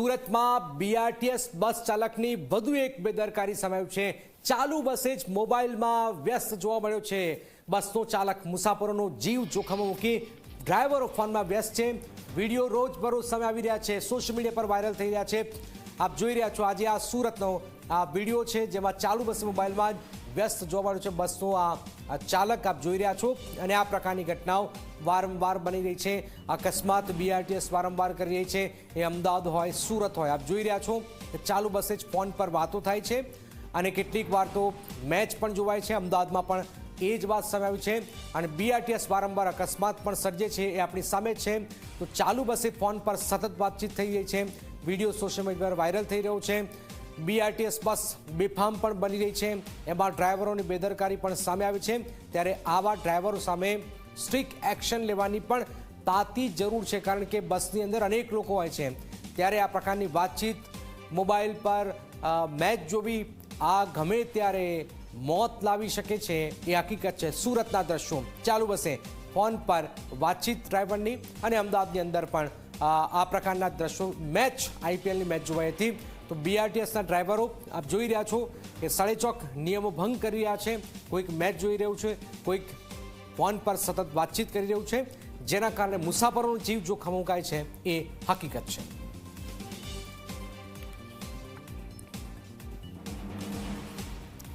સુરતમાં BRTS bus ચાલકની વધુ એક બેદરકારી સામે છે. ચાલુ બસે જ મોબાઈલમાં વ્યસ્ત જોવા મળ્યો છે. બસનો ચાલક મુસાફરોનો જીવ જોખમમાં મૂકી ડ્રાઈવરો ફોનમાં વ્યસ્ત છે. વીડિયો રોજબરોજ સામે આવી રહ્યા છે. સોશિયલ મીડિયા પર વાયરલ થઈ રહ્યા છે. આપ જોઈ રહ્યા છો આજે આ સુરતનો આ વીડિયો છે, જેમાં ચાલુ બસ મોબાઈલમાં વ્યસ્ત જોવા મળ્યું છે બસનો. આ ચાલક આપ જોઈ રહ્યા છો અને આ પ્રકારની ઘટનાઓ વારંવાર બની રહી છે. અકસ્માત બીઆરટીએસ વારંવાર કરી રહી છે. એ અમદાવાદ હોય, સુરત હોય, આપ જોઈ રહ્યા છો ચાલુ બસે જ ફોન પર વાતો થાય છે. અને કેટલીક વાર તો મેચ પણ જોવાય છે. અમદાવાદમાં પણ એ જ વાત સામે આવી છે. અને બીઆરટીએસ વારંવાર અકસ્માત પણ સર્જે છે એ આપણી સામે છે. તો ચાલુ બસે ફોન પર સતત વાતચીત થઈ રહી છે. વીડિયો સોશિયલ મીડિયા પર વાયરલ થઈ રહ્યો છે. બીઆરટીએસ બસ બેફામ પણ બની રહી છે. એમાં ડ્રાઈવરોની બેદરકારી પણ સામે આવી છે. ત્યારે આવા ડ્રાઈવરો સામે સ્ટ્રિક્ટ એક્શન લેવાની પણ તાતી જરૂર છે, કારણ કે બસની અંદર અનેક લોકો હોય છે. ત્યારે આ પ્રકારની વાતચીત મોબાઈલ પર મેચ જોવી, આ ગમે ત્યારે મોત લાવી શકે છે, એ હકીકત છે સુરતના દ્રશ્યો. ચાલુ બસે ફોન પર વાતચીત ડ્રાઈવરની અને અમદાવાદની અંદર પણ આ પ્રકારના દ્રશ્યો. મેચ, આઈપીએલની મેચ જોવાઈ હતી. તો બીઆરટીએસના ડ્રાઈવરો, આપ જોઈ રહ્યા છો કે સાડેચોક નિયમો ભંગ કરી રહ્યા છે. કોઈક મેચ જોઈ રહ્યું છે, કોઈક ફોન પર સતત વાતચીત કરી રહ્યું છે. જેના કારણે મુસાફરોનો જીવ જોખમ મુકાય છે, એ હકીકત છે.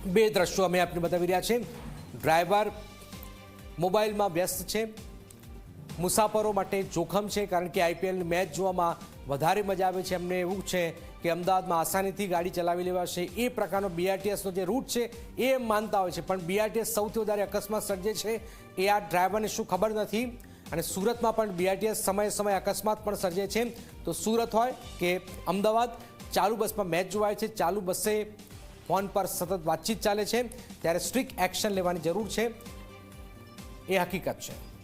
બે દ્રશ્યો અમે આપને બતાવી રહ્યા છે. ડ્રાઈવર મોબાઈલમાં વ્યસ્ત છે. મુસાફરો માટે જોખમ છે, કારણ કે આઈપીએલની મેચ જોવામાં વધારે મજા આવે છે. એમને એવું છે કે અમદાવાદમાં આસાનીથી ગાડી ચલાવી લેવાશે. એ પ્રકારનો બીઆરટીએસનો જે રૂટ છે, એ એમ માનતા હોય છે. પણ બીઆરટીએસ સૌથી વધારે અકસ્માત સર્જે છે એ આ ડ્રાઈવરને શું ખબર નથી. અને સુરતમાં પણ બીઆરટીએસ સમયે સમયે અકસ્માત પણ સર્જે છે. તો સુરત હોય કે અમદાવાદ, ચાલુ બસમાં મેચ જોવાય છે. ચાલુ બસે ફોન પર સતત વાતચીત ચાલે છે. ત્યારે સ્ટ્રિક્ટ એક્શન લેવાની જરૂર છે. એ હકીકત છે.